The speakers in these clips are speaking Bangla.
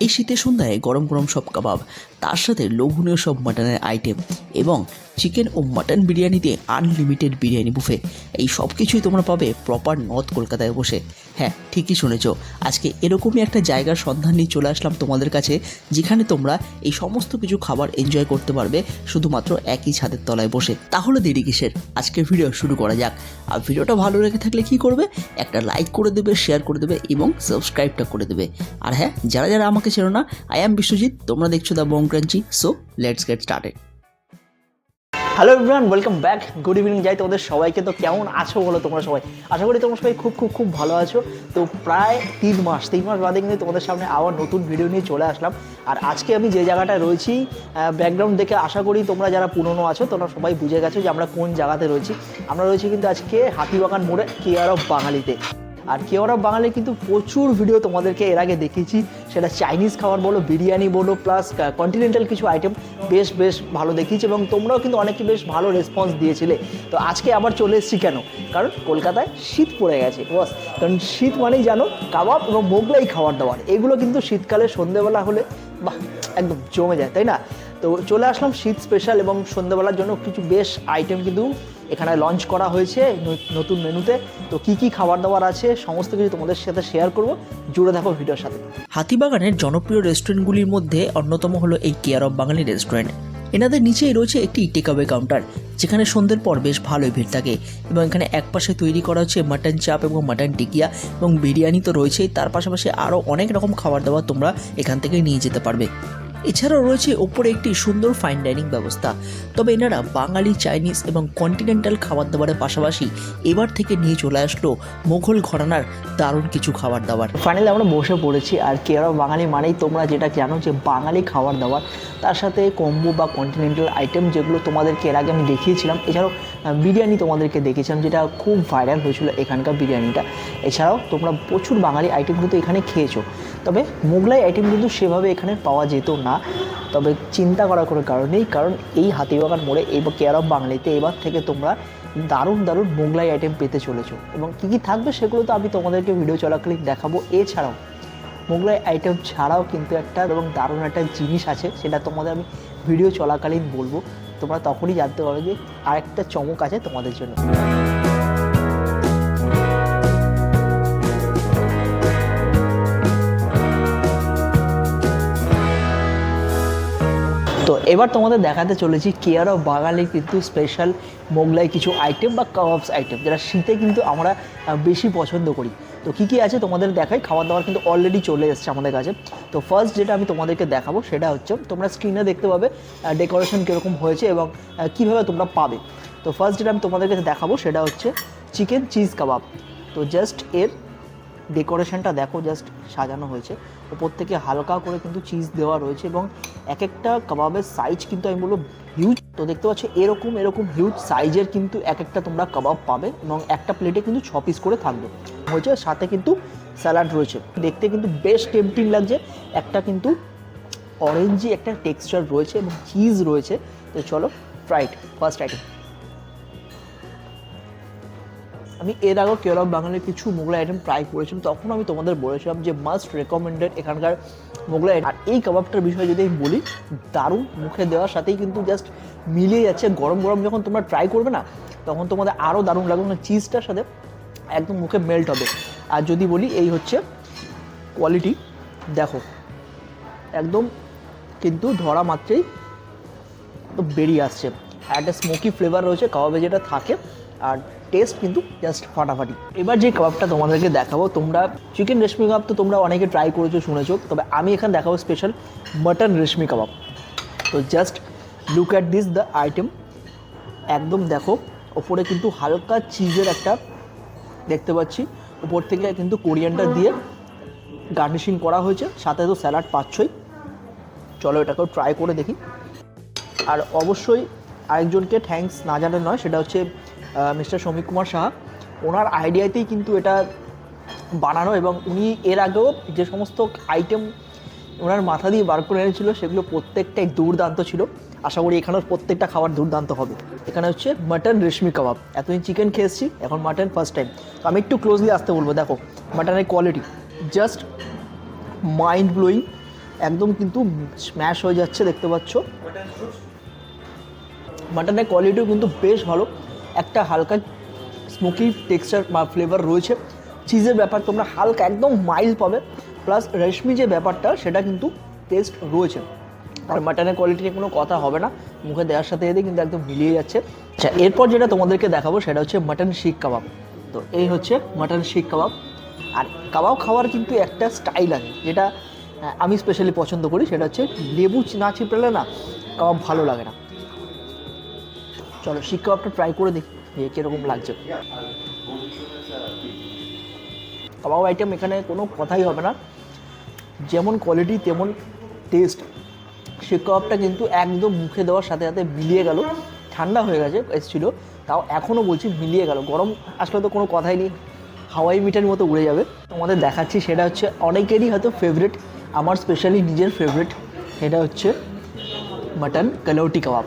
এই শীতের সন্ধ্যায় গরম গরম সব কাবাব তার সাথে লোভনীয় সব মাটনের আইটেম এবং চিকেন ও মাটন বিরিয়ানিতে আনলিমিটেড বিরিয়ানি বুফে এই সব কিছুই তোমরা পাবে প্রপার নর্থ কলকাতায় বসে। হ্যাঁ ঠিকই শুনেছ। আজকে এরকমই একটা জায়গার সন্ধান নিয়ে চলে আসলাম তোমাদের কাছে, যেখানে তোমরা এই সমস্ত কিছু খাবার এনজয় করতে পারবে শুধুমাত্র একই ছাদের তলায় বসে। তাহলে দেরি কিসের? আজকে ভিডিও শুরু করা যাক। আর ভিডিওটা ভালো লেগে থাকলে কি করবে? একটা লাইক করে দেবে শেয়ার করে দেবে এবং সাবস্ক্রাইবটা করে দেবে। আর হ্যাঁ যারা যারা আমাকে চেনো না আই অ্যাম বিশ্বজিৎ তোমরা দেখছ the Bong crunchy so let's get started hello everyone welcome back good evening যাই তোমাদের সবাইকে তো কেমন আছো বলো তোমরা সবাই? আশা করি তোমরা সবাই খুব খুব খুব ভালো আছো। তো প্রায় তিন মাস তিন মাস বাদে কিন্তু তোমাদের সামনে আবার নতুন ভিডিও নিয়ে চলে আসলাম। আর আজকে আমি যে জায়গাটায় রয়েছি ব্যাকগ্রাউন্ড দেখে আশা করি তোমরা যারা পুরনো আছো, তোমরা সবাই বুঝে গেছো যে আমরা কোন জায়গাতে রয়েছি। আমরা রয়েছি কিন্তু আজকে হাতিবাগান মোড়ে কেয়ার অফ বাঙালিতে আর অফ বাঙালি কিন্তু প্রচুর ভিডিও তোমাদেরকে এর আগে দেখিয়েছি। সেটা চাইনিজ খাবার বলো, বিরিয়ানি বলো প্লাস কন্টিনেন্টাল কিছু আইটেম বেশ বেশ ভালো দেখিয়েছি এবং তোমরাও কিন্তু অনেকে বেশ ভালো রেসপন্স দিয়েছিলে। তো আজকে আবার চলে এসেছি কেন? কারণ কলকাতায় শীত পড়ে গেছে বস কারণ শীত মানেই জানো, কাবাব এবং মোগলাই খাবার দাবার। এগুলো কিন্তু শীতকালে সন্ধেবেলা হলে, বাহ, একদম জমে যায়, তাই না? তো চলে আসলাম শীত স্পেশাল এবং সন্ধ্যেবেলার জন্য কিছু বেশ আইটেম কিন্তু এখানে লঞ্চ করা হয়েছে নতুন মেনুতে। তো কি কি খাবার দাবার আছে, সমস্ত কিছু তোমাদের সাথে শেয়ার করব। জুড়ে দেখো ভিডিওর সাথে। হাতিবাগানের জনপ্রিয় রেস্টুরেন্টগুলির মধ্যে অন্যতম হলো এই কেয়ার অফ বাঙালি রেস্টুরেন্ট এনাদের নিচেই রয়েছে একটি টেকঅ্যাওয়ে কাউন্টার যেখানে সন্ধ্যের পর বেশ ভালোই ভিড় থাকে এবং এখানে একপাশে তৈরি করা হচ্ছে মাটন চাপ এবং মাটন টিকিয়া এবং বিরিয়ানি তো রয়েছেই। তার পাশাপাশি আরও অনেক রকম খাবার দাবার তোমরা এখান থেকে নিয়ে যেতে পারবে। এছাড়াও রয়েছে ওপরে একটি সুন্দর ফাইন ডাইনিং ব্যবস্থা। তবে এনারা বাঙালি, চাইনিজ এবং কন্টিনেন্টাল খাবার দাবারের পাশাপাশি এবার থেকে নিয়ে চলে আসলো মোঘল ঘরানার দারুণ কিছু খাবার দাবার। ফাইনালি আমরা বসে পড়েছি আর অফ বাঙালি মানেই তোমরা যেটা জানো যে বাঙালি খাবার দাবার। তার সাথে কম্বো বা কন্টিনেন্টাল আইটেম যেগুলো তোমাদেরকে এর আগে আমি দেখিয়েছিলাম, এছাড়াও বিরিয়ানি তোমাদেরকে দেখিয়েছিলাম যেটা খুব ভাইরাল হয়েছিল এখানকার বিরিয়ানিটা। এছাড়াও তোমরা প্রচুর বাঙালি আইটেম কিন্তু এখানে খেয়েছো। তবে মোগলাই আইটেম কিন্তু সেভাবে এখানে পাওয়া যেত না। তবে চিন্তা করার কোনো কারণ নেই, কারণ এই হাতিবাগান মোড়ে এই কেয়ার অফ বাঙালিতে এবার থেকে তোমরা দারুণ দারুণ মোগলাই আইটেম পেতে চলেছো। এবং কী কী থাকবে সেগুলো তো আমি তোমাদেরকে ভিডিও চলাকালীন দেখাবো। এছাড়াও মোগলাই আইটেম ছাড়াও কিন্তু একটা এবং দারুণ একটা জিনিস আছে, সেটা তোমাদের আমি ভিডিও চলাকালীন বলব। তোমরা তখনই জানতে পারবে যে আরেকটা চমক আছে তোমাদের জন্য। তো এবার তোমাদের দেখাতে চলেছি কেয়ার অফ বাঙালি কিন্তু স্পেশাল মোগলাই কিছু আইটেম বা কাবাবস আইটেম যেটা শীতে কিন্তু আমরা বেশি পছন্দ করি। তো কী কী আছে তোমাদের দেখাই? খাবার দাবার কিন্তু অলরেডি চলে এসছে আমাদের কাছে। তো ফার্স্ট যেটা আমি তোমাদেরকে দেখাবো, সেটা হচ্ছে তোমরা স্ক্রিনে দেখতে পাবে ডেকোরেশন কীরকম হয়েছে এবং কীভাবে তোমরা পাবে। তো ফার্স্ট যেটা আমি তোমাদেরকে দেখাবো, সেটা হচ্ছে চিকেন চিজ কাবাব তো জাস্ট এর ডেকোরেশনটা দেখো জাস্ট সাজানো হয়েছে। ওপর থেকে হালকা করে কিন্তু চিজ দেওয়া রয়েছে এবং এক একটা কাবাবের সাইজ কিন্তু আমি বলব হিউজ তো দেখতে পাচ্ছ, এরকম এরকম হিউজ সাইজের কিন্তু এক একটা তোমরা কাবাব পাবে এবং একটা প্লেটে কিন্তু ছ পিস করে থাকবে। হয়েছে, সাথে কিন্তু স্যালাড রয়েছে। দেখতে কিন্তু বেশ টেম্পটিং লাগছে। একটা কিন্তু অরেঞ্জি একটা টেক্সচার রয়েছে এবং চিজ রয়েছে। তো চলো ফ্রাইড ফার্স্ট আইটেম আমি এর আগেও অফ বাঙালির কিছু মোগলাই আইটেম ট্রাই করেছিলাম, তখন আমি তোমাদের বলেছিলাম যে মাস্ট রেকমেন্ডেড এখানকার মোগলাই। আর এই কাবাবটার বিষয়ে যদি আমি বলি, দারুণ মুখে দেওয়ার সাথেই কিন্তু জাস্ট মিলিয়ে যাচ্ছে গরম গরম যখন তোমরা ট্রাই করবে না, তখন তোমাদের আরও দারুণ লাগবে না চিজটার সাথে একদম মুখে মেল্ট হবে। আর যদি বলি, এই হচ্ছে কোয়ালিটি দেখো, একদম কিন্তু ধরা মাত্রেই বেরিয়ে আসছে। একটা স্মোকি ফ্লেভার রয়েছে, কাবাবে যেটা থাকে। আর টেস্ট কিন্তু জাস্ট ফাটাফাটি। এবার যে কাবাবটা তোমাদেরকে দেখাবো, তোমরা চিকেন রেশমি কাবাব তো তোমরা অনেকে ট্রাই করেছ, শুনেছো, তবে আমি এখানে দেখাবো স্পেশাল মাটন রেশমি কাবাব তো just look at this the item একদম দেখো, ওপরে কিন্তু হালকা চিজের একটা দেখতে পাচ্ছি। উপর থেকে কিন্তু কোরিয়ানটা দিয়ে গার্নিশিং করা হয়েছে, সাথে তো স্যালাড পাচ্ছই। চলো এটাকেও ট্রাই করে দেখি। আর অবশ্যই আরেকজনকে থ্যাঙ্কস না জানার নয়, সেটা হচ্ছে মিস্টার সমীক কুমার সাহা ওনার আইডিয়াতেই কিন্তু এটা বানানো এবং উনি এর আগেও যে সমস্ত আইটেম ওনার মাথা দিয়ে বার করে এনেছিল, সেগুলো প্রত্যেকটাই দুর্দান্ত ছিল। আশা করি এখানেও প্রত্যেকটা খাবার দুর্দান্ত হবে। এখানে হচ্ছে মাটন রেশমি কাবাব এতদিন চিকেন খেয়ে এসেছি, এখন মাটন ফার্স্ট টাইম তো আমি একটু ক্লোজলি আসতে বলব, দেখো মাটনের কোয়ালিটি জাস্ট মাইন্ড ব্লোয়িং একদম কিন্তু স্ম্যাশ হয়ে যাচ্ছে, দেখতে পাচ্ছ। মাটনের কোয়ালিটিও কিন্তু বেশ ভালো। একটা হালকা স্মোকি টেক্সচার বা ফ্লেভার রয়েছে। চিজের ব্যাপার তোমরা হালকা একদম মাইল্ড পাবে। প্লাস রেশমি যে ব্যাপারটা, সেটা কিন্তু টেস্ট রয়েছে। আর মাটনের কোয়ালিটি নিয়ে কোনো কথা হবে না। মুখে দেওয়ার সাথে সাথে কিন্তু একদম মিলিয়ে যাচ্ছে। আচ্ছা এরপর যেটা তোমাদেরকে দেখাবো, সেটা হচ্ছে মাটন শিক কাবাব তো এই হচ্ছে মাটন শিক কাবাব আর কাবাব খাওয়ার কিন্তু একটা স্টাইল আছে, যেটা আমি স্পেশালি পছন্দ করি। সেটা হচ্ছে লেবু না চিপড়ালে না কাবাব ভালো লাগে না। চলো শিক কাবাবটা ট্রাই করে দেখি যে কীরকম লাগছে। কাবাব আইটেম এখানে কোনো কথাই হবে না। যেমন কোয়ালিটি তেমন টেস্ট শিক কাবাবটা কিন্তু একদম মুখে দেওয়ার সাথে সাথে মিলিয়ে গেল, ঠান্ডা হয়ে গেছে, এসেছিল। তাও এখনও বলছি মিলিয়ে গেল। গরম আসলে তো কোনো কথাই নেই। হাওয়াই মিটার মতো উড়ে যাবে। তোমাদের দেখাচ্ছি, সেটা হচ্ছে অনেকেরই হয়তো ফেভারিট আমার স্পেশালি নিজের ফেভারিট সেটা হচ্ছে মাটন গালৌটি কাবাব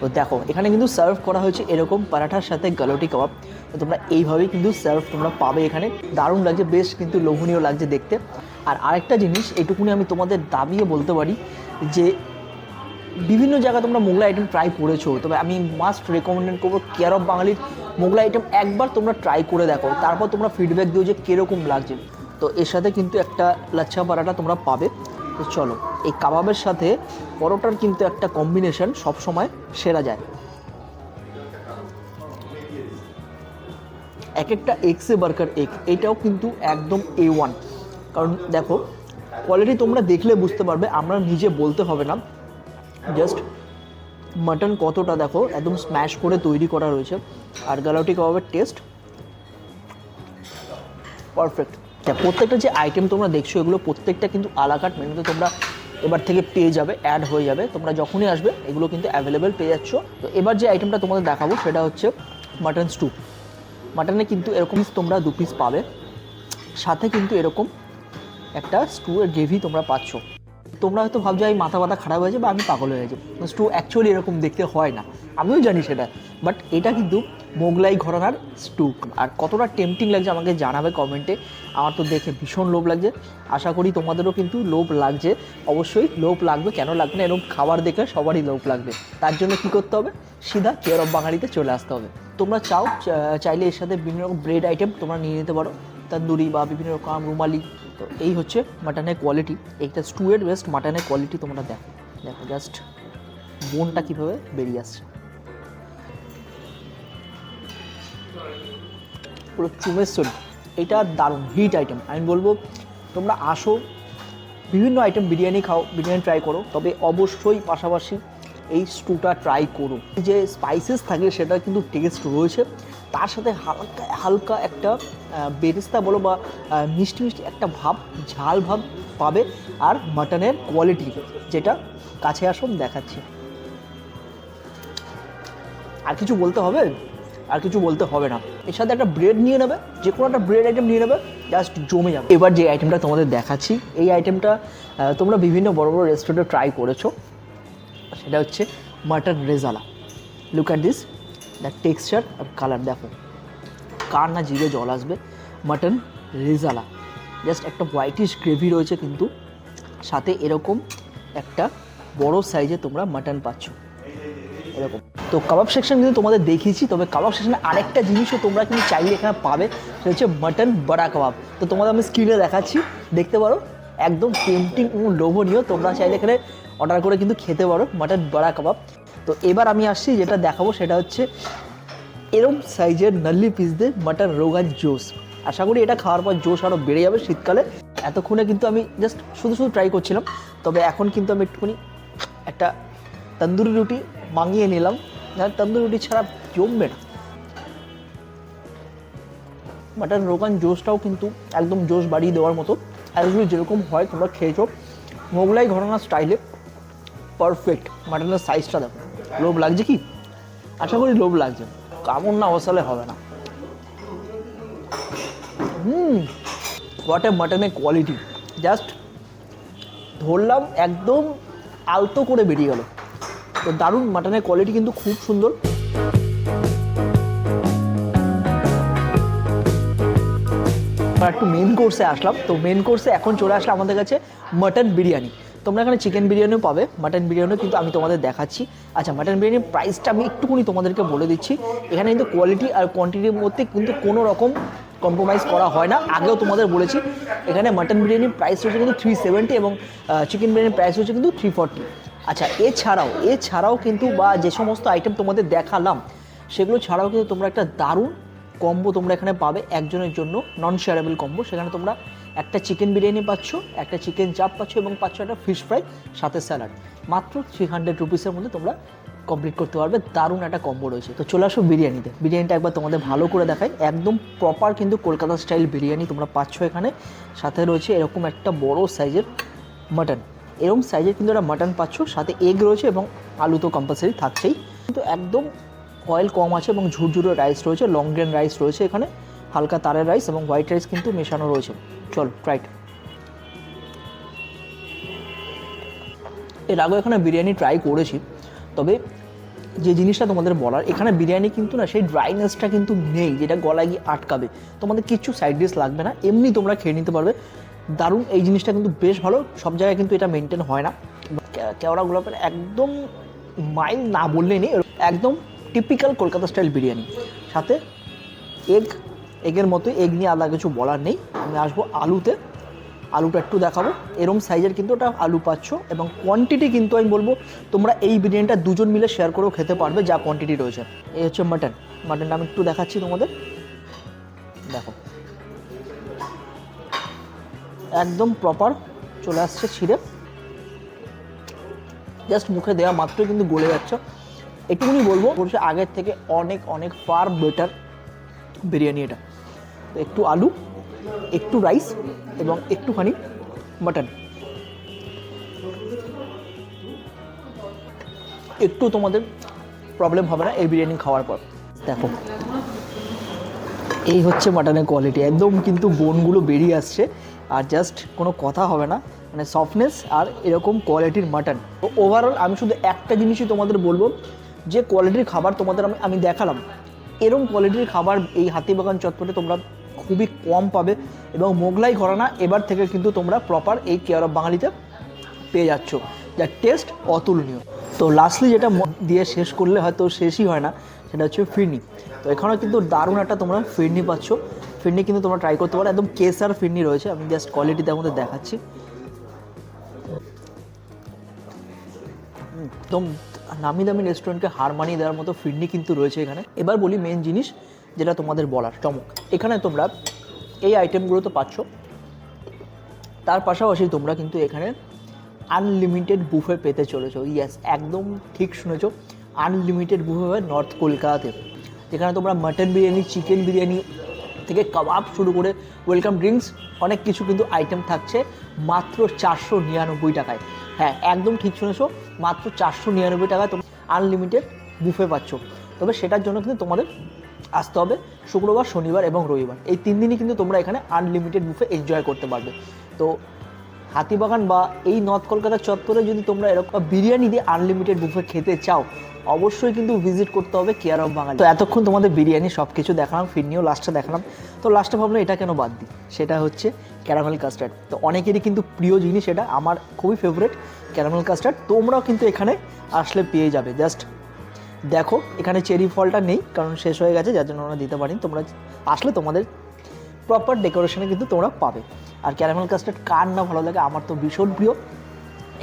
তো দেখো, এখানে কিন্তু সার্ভ করা হয়েছে এরকম পরাঠার সাথে গালোটি কাবাব। তো তোমরা এইভাবেই কিন্তু সার্ভ তোমরা পাবে এখানে। দারুণ লাগছে, বেশ কিন্তু লোভনীয় লাগছে দেখতে। আর আরেকটা জিনিস এইটুকুনি আমি তোমাদের দাবিয়ে বলতে পারি যে, বিভিন্ন জায়গায় তোমরা মোগলাই আইটেম ট্রাই করেছ। তবে আমি মাস্ট রেকমেন্ড করব কেয়ার অফ বাঙালির মোগলাই আইটেম একবার তোমরা ট্রাই করে দেখো। তারপর তোমরা ফিডব্যাক দিও যে কীরকম লাগছে। তো এর সাথে কিন্তু একটা লাচ্ছা পরাটা তোমরা পাবে। তো চলো, এই কাবাবের সাথে পরোটার কিন্তু একটা কম্বিনেশন সবসময় সেরা যায়। এক একটা এক্সে বার্কার এগ এটাও কিন্তু একদম এ ওয়ান কারণ দেখো কোয়ালিটি তোমরা দেখলে বুঝতে পারবে, আমরা নিজে বলতে হবে না। জাস্ট মাটন কতটা দেখো, একদম স্ম্যাশ করে তৈরি করা রয়েছে। আর গালাউটি কাবাবের টেস্ট পারফেক্ট প্রত্যেকটা যে আইটেম তোমরা দেখছ, এগুলো প্রত্যেকটা কিন্তু আলাকাট মেনুতে তোমরা এবার থেকে পেয়ে যাবে অ্যাড হয়ে যাবে। তোমরা যখনই আসবে, এগুলো কিন্তু অ্যাভেলেবেল পেয়ে যাচ্ছ। তো এবার যে আইটেমটা তোমাদের দেখাবো, সেটা হচ্ছে মাটন স্টু মাটনে কিন্তু এরকম তোমরা দু পিস পাবে। সাথে কিন্তু এরকম একটা স্টুয়ের গ্রেভি তোমরা পাচ্ছ। তোমরা হয়তো ভাবছ এই মাথা ব্যথা খারাপ হয়েছে বা আমি পাগল হয়ে গেছি। স্টু অ্যাকচুয়ালি এরকম দেখতে হয় না। আমিও জানি সেটা। বাট এটা কিন্তু মোগলাই ঘরানার স্টু আর কতটা টেম্পটিং লাগছে আমাকে জানাবে কমেন্টে আমার তো দেখে ভীষণ লোভ লাগছে। আশা করি তোমাদেরও কিন্তু লোভ লাগছে। অবশ্যই লোভ লাগবে। কেন লাগবে না? এরকম খাবার দেখে সবারই লোভ লাগবে। তার জন্য কি করতে হবে? সিধা কেয়ার অফ বাঙালিতে চলে আসতে হবে। তোমরা চাও চাইলে এর সাথে বিভিন্ন রকম ব্রেড আইটেম তোমরা নিয়ে নিতে পারো। তন্দুরি বা বিভিন্ন রকম রুমালি। তো এই হচ্ছে মাটনের কোয়ালিটি এইটা স্টুয়ের বেস্ট মাটনের কোয়ালিটি তোমরা দেখো। দেখো জাস্ট বোনটা কীভাবে বেরিয়ে আসছে। পুরো চুমেশ্বরী এটা দারুণ হিট আইটেম আমি বলব, তোমরা আসো, বিভিন্ন আইটেম বিরিয়ানি খাও, বিরিয়ানি ট্রাই করো। তবে অবশ্যই পাশাপাশি এই স্টুটা ট্রাই করো যে স্পাইসেস থাকে, সেটা কিন্তু টেস্ট রয়েছে। তার সাথে হালকা হালকা একটা বেরেস্তা বলো বা মিষ্টি মিষ্টি একটা ভাব, ঝাল ভাব পাবে। আর মাটনের কোয়ালিটি যেটা কাছে আসুন দেখাচ্ছি। আর কিছু বলতে হবে? আর কিছু বলতে হবে না। এর সাথে একটা ব্রেড নিয়ে নেবে, যে কোনো একটা ব্রেড আইটেম নিয়ে নেবে জাস্ট জমে যাবে। এবার যে আইটেমটা তোমাদের দেখাচ্ছি, এই আইটেমটা তোমরা বিভিন্ন বড় বড় রেস্টুরেন্টে ট্রাই করেছ। সেটা হচ্ছে mutton rezala. Look at this the texture R colour দেখো। কার না জিভে জল আসবে? মাটন রেজালা। জাস্ট একটা হোয়াইটিশ গ্রেভি রয়েছে কিন্তু, সাথে এরকম একটা বড় সাইজে তোমরা মাটন পাচ্ছ। এরকম। তো কাবাব সেকশন কিন্তু তোমাদের দেখিয়েছি, তবে কাবাব সেকশনে আরেকটা জিনিসও তোমরা কিন্তু চাইলে এখানে পাবে, সেটা হচ্ছে মাটন বড়া কাবাব তো তোমাদের আমি স্ক্রিনে দেখাচ্ছি, দেখতে পারো? একদম টেম্পটিং এবং লোভনীয়, তোমরা চাইলে এখানে অর্ডার করে কিন্তু খেতে পারো মাটন বড়া কাবাব তো এবার আমি আসছি, যেটা দেখাবো সেটা হচ্ছে এরম সাইজের নাল্লি পিস দিয়ে মাটন রোগান জোস আশা করি এটা খাওয়ার পর জোশ আরও বেড়ে যাবে শীতকালে। এতক্ষণে কিন্তু আমি জাস্ট শুধু শুধু ট্রাই করছিলাম, তবে এখন কিন্তু আমি একটুখানি একটা তন্দুরি রুটি মাঙিয়ে নিলাম। না তন্দুরি রুটি ছাড়া জমবে না। মাটন রোগান জোসটাও কিন্তু একদম জোশ বাড়িয়ে দেওয়ার মতো। অ্যাজুয়ালি যেরকম হয় তোমরা খেয়েছো। মোগলাই ঘটনা স্টাইলে পারফেক্ট মাটনের সাইজটা দেখো। লোভ লাগছে কি? আশা করি লোভ লাগছে। কামড় না বসালে হবে না। হুম হোয়াট এ মাটনের কোয়ালিটি জাস্ট ধরলাম, একদম আলতো করে বেরিয়ে গেল। তো দারুণ মাটনের কোয়ালিটি কিন্তু খুব সুন্দর। একটু মেন কোর্সে আসলাম। তো মেন কোর্সে এখন চলে আসলে আমাদের কাছে মাটন বিরিয়ানি। তোমরা এখানে চিকেন বিরিয়ানিও পাবে মাটন বিরিয়ানিও কিন্তু আমি তোমাদের দেখাচ্ছি। আচ্ছা মাটন বিরিয়ানির প্রাইসটা আমি একটুখানি তোমাদেরকে বলে দিচ্ছি। এখানে কিন্তু কোয়ালিটি আর কোয়ান্টিটির মধ্যে কিন্তু কোনো রকম কম্প্রোমাইজ করা হয় না। আগেও তোমাদের বলেছি, এখানে মাটন বিরিয়ানির প্রাইস রয়েছে কিন্তু থ্রি সেভেন্টি এবং চিকেন বিরিয়ানির প্রাইস রয়েছে কিন্তু থ্রি ফর্টি আচ্ছা এছাড়াও এছাড়াও কিন্তু বা যে সমস্ত আইটেম তোমাদের দেখালাম, সেগুলো ছাড়াও কিন্তু তোমরা একটা দারুণ কম্বো তোমরা এখানে পাবে, একজনের জন্য নন শেয়ারেবল কম্বো সেখানে তোমরা একটা চিকেন বিরিয়ানি পাচ্ছ, একটা চিকেন চাপ পাচ্ছ এবং পাচ্ছ একটা ফিশ ফ্রাই সাথে স্যালাড মাত্র থ্রি হান্ড্রেড রুপিসের মধ্যে তোমরা কমপ্লিট করতে পারবে। দারুণ একটা কম্বো রয়েছে। তো চলে আসো বিরিয়ানিতে। বিরিয়ানিটা একবার তোমাদের ভালো করে দেখাই। একদম প্রপার কিন্তু কলকাতা স্টাইল বিরিয়ানি তোমরা পাচ্ছ এখানে। সাথে রয়েছে এরকম একটা বড় সাইজের মাটন এরকম সাইজের কিন্তু একটা মাটন পাচ্ছ, সাথে এগ রয়েছে এবং আলু তো কম্পালসারি থাকছেই। কিন্তু একদম অয়েল কম আছে এবং ঝুরঝুরে রাইস রয়েছে লং গ্রেন রাইস রয়েছে এখানে। হালকা তারের রাইস এবং হোয়াইট রাইস কিন্তু মেশানো রয়েছে। চল ট্রাইট এর আগেও এখানে বিরিয়ানি ট্রাই করেছি, তবে যে জিনিসটা তোমাদের বলার, এখানে বিরিয়ানি কিন্তু না, সেই ড্রাইনেসটা কিন্তু নেই, যেটা গলায় গিয়ে আটকাবে। তোমাদের কিছু সাইড ডিশ লাগবে না, এমনি তোমরা খেয়ে নিতে পারবে। দারুণ, এই জিনিসটা কিন্তু বেশ ভালো, সব জায়গায় কিন্তু এটা মেনটেন হয় না। কেওড়া গোলাপের একদম মাইল না বললেই নেই, একদম টিপিক্যাল কলকাতা স্টাইল বিরিয়ানি। সাথে এগ এগের মতো এগ নিয়ে আলাদা কিছু বলার নেই। আমি আসব আলুতে। আলুটা একটু দেখাবো। এরম সাইজের কিন্তু ওটা আলু পাচ্ছ এবং কোয়ান্টিটি কিন্তু আমি বলব, তোমরা এই বিরিয়ানিটা দুজন মিলে শেয়ার করেও খেতে পারবে যা কোয়ান্টিটি রয়েছে। এই হচ্ছে মাটন মাটনটা আমি একটু দেখাচ্ছি তোমাদের। দেখো। একদম প্রপার চলে আসছে ছিঁড়ে। জাস্ট মুখে দেওয়া মাত্রই কিন্তু গলে যাচ্ছে। এটুকুনি বলব বলছে আগের থেকে অনেক অনেক ফার বেটার বিরিয়ানি এটা। তো একটু আলু, একটু রাইস এবং একটুখানি মাটন একটু তোমাদের প্রবলেম হবে না, এই বিরিয়ানি খাওয়ার পর। দেখো, এই হচ্ছে মাটনের কোয়ালিটি একদম কিন্তু বোনগুলো বেরিয়ে আসছে আর জাস্ট কোনো কথা হবে না। মানে সফটনেস আর এরকম কোয়ালিটির মাটন তো ওভারঅল আমি শুধু একটা জিনিসই তোমাদের বলব, যে কোয়ালিটির খাবার তোমাদের আমি আমি দেখালাম। এরকম কোয়ালিটির খাবার এই হাতিবাগান চত্বরে তোমরা খুবই কম পাবে এবং মোগলাই ঘরানা এবার থেকে কিন্তু তোমরা প্রপার এই কেয়ার অফ বাঙালিতে পেয়ে যাচ্ছ। যার টেস্ট অতুলনীয়। তো লাস্টলি যেটা দিয়ে শেষ করলে হয়তো শেষই হয় না, সেটা হচ্ছে ফিরনি। তো এখানেও কিন্তু দারুণ একটা তোমরা ফিরনি পাচ্ছ। ফিরনি কিন্তু তোমরা ট্রাই করতে পারো। একদম কেসার ফিরনি রয়েছে। আমি জাস্ট কোয়ালিটিতে আমাদের দেখাচ্ছি। একদম নামি দামি রেস্টুরেন্টকে হার মানিয়ে দেওয়ার মতো ফিরনি কিন্তু রয়েছে এখানে। এবার বলি মেন জিনিস, যেটা তোমাদের বলার, চমক। এখানে তোমরা এই আইটেমগুলো তো পাচ্ছ। তার পাশাপাশি তোমরা কিন্তু এখানে আনলিমিটেড বুফে পেতে চলেছো। ইয়েস একদম ঠিক শুনেছো। আনলিমিটেড বুফে হয় নর্থ কলকাতাতে যেখানে তোমরা মাটন বিরিয়ানি চিকেন বিরিয়ানি থেকে কাবাব শুরু করে ওয়েলকাম ড্রিঙ্কস অনেক কিছু কিন্তু আইটেম থাকছে। মাত্র চারশো নিরানব্বই টাকায়। হ্যাঁ একদম ঠিক শুনেছো। মাত্র চারশো নিরানব্বই টাকায় তোমরা আনলিমিটেড বুফে পাচ্ছ। তবে সেটার জন্য কিন্তু তোমাদের আসতে হবে শুক্রবার, শনিবার এবং রবিবার। এই তিন দিনই কিন্তু তোমরা এখানে আনলিমিটেড বুফে এনজয় করতে পারবে। তো হাতিবাগান বা এই নর্থ কলকাতা চত্বরে যদি তোমরা এরকম বিরিয়ানি দিয়ে আনলিমিটেড বুফে খেতে চাও, অবশ্যই কিন্তু ভিজিট করতে হবে কেয়ার অফ বাঙালি তো এতক্ষণ তোমাদের বিরিয়ানি সব কিছু দেখালাম ফিরনিও লাস্টে দেখালাম। তো লাস্টে ভাবলাম এটা কেন বাদ দিই? সেটা হচ্ছে ক্যারামেল কাস্টার্ড তো অনেকেরই কিন্তু প্রিয় জিনিস এটা, আমার খুবই ফেভারিট ক্যারামেল কাস্টার্ড তোমরাও কিন্তু এখানে আসলে পেয়ে যাবে। জাস্ট দেখো, এখানে চেরি ফলটা নেই, কারণ শেষ হয়ে গেছে, যার জন্য আমরা দিতে পারি তোমরা আসলে তোমাদের প্রপার ডেকোরেশনে কিন্তু তোমরা পাবে। আর ক্যারামেল কাস্টার্ড কার না ভালো লাগে? আমার তো ভীষণ প্রিয়।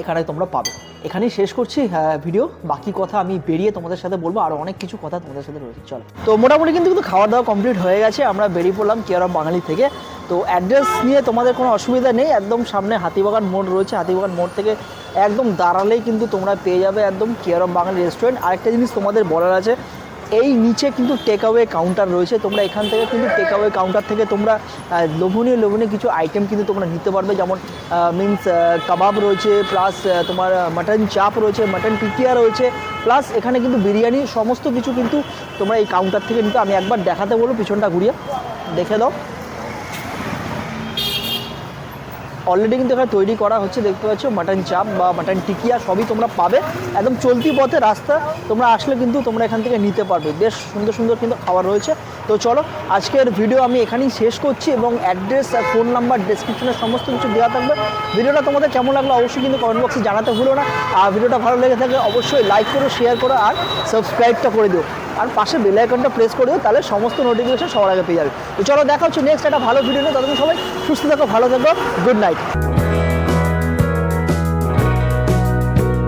এখানে তোমরা পাবে। এখানেই শেষ করছি ভিডিও বাকি কথা আমি বেরিয়ে তোমাদের সাথে বলব। আর অনেক কিছু কথা তোমাদের সাথে রয়েছে। চলো। তো মোটামুটি কিন্তু কিন্তু খাওয়া দাওয়া কমপ্লিট হয়ে গেছে। আমরা বেরিয়ে পড়লাম কেয়ার অফ বাঙালি থেকে। তো অ্যাড্রেস নিয়ে তোমাদের কোনো অসুবিধা নেই। একদম সামনে হাতিবাগান মোড় রয়েছে। হাতিবাগান মোড় থেকে একদম দাঁড়ালেই কিন্তু তোমরা পেয়ে যাবে একদম কেয়ার অফ বাঙালি রেস্টুরেন্ট আরেকটা জিনিস তোমাদের বলার আছে। এই নিচে কিন্তু টেক কাউন্টার রয়েছে। তোমরা এখান থেকে কিন্তু টেক কাউন্টার থেকে তোমরা লোভনীয় লোভনীয় কিছু আইটেম কিন্তু তোমরা নিতে পারবে। যেমন মিন্স কাবাব রয়েছে প্লাস তোমার মাটন চাপ রয়েছে মাটন টিকিয়া রয়েছে প্লাস এখানে কিন্তু বিরিয়ানি সমস্ত কিছু কিন্তু তোমরা এই কাউন্টার থেকে নিতে আমি একবার দেখাতে বলব, পিছনটা ঘুরিয়ে দেখে দাও। অলরেডি কিন্তু এখানে তৈরি করা হচ্ছে, দেখতে পাচ্ছ মাটন চাপ বা মাটন টিকিয়া সবই তোমরা পাবে। একদম চলতি পথে রাস্তা, তোমরা আসলে কিন্তু তোমরা এখান থেকে নিতে পারবে। বেশ সুন্দর সুন্দর কিন্তু খাবার রয়েছে। তো চলো, আজকের ভিডিও আমি এখানেই শেষ করছি এবং অ্যাড্রেস আর ফোন নাম্বার ডেসক্রিপশনে সমস্ত কিছু দেওয়া থাকবে। ভিডিওটা তোমাদের কেমন লাগল অবশ্যই কিন্তু কমেন্ট বক্সে জানাতে ভুলো না। আর ভিডিওটা ভালো লেগে থাকলে অবশ্যই লাইক করো শেয়ার করো, আর সাবস্ক্রাইবটা করে দিও। আর পাশে বেল আইকনটা প্রেস করে দিও তাহলে সমস্ত নোটিফিকেশন সবার আগে পেয়ে যাবে। তো চলো দেখা হচ্ছে নেক্সট একটা ভালো ভিডিও নিয়ে। ততক্ষণ সবাই সুস্থ থাকো, ভালো থাকো গুড নাইট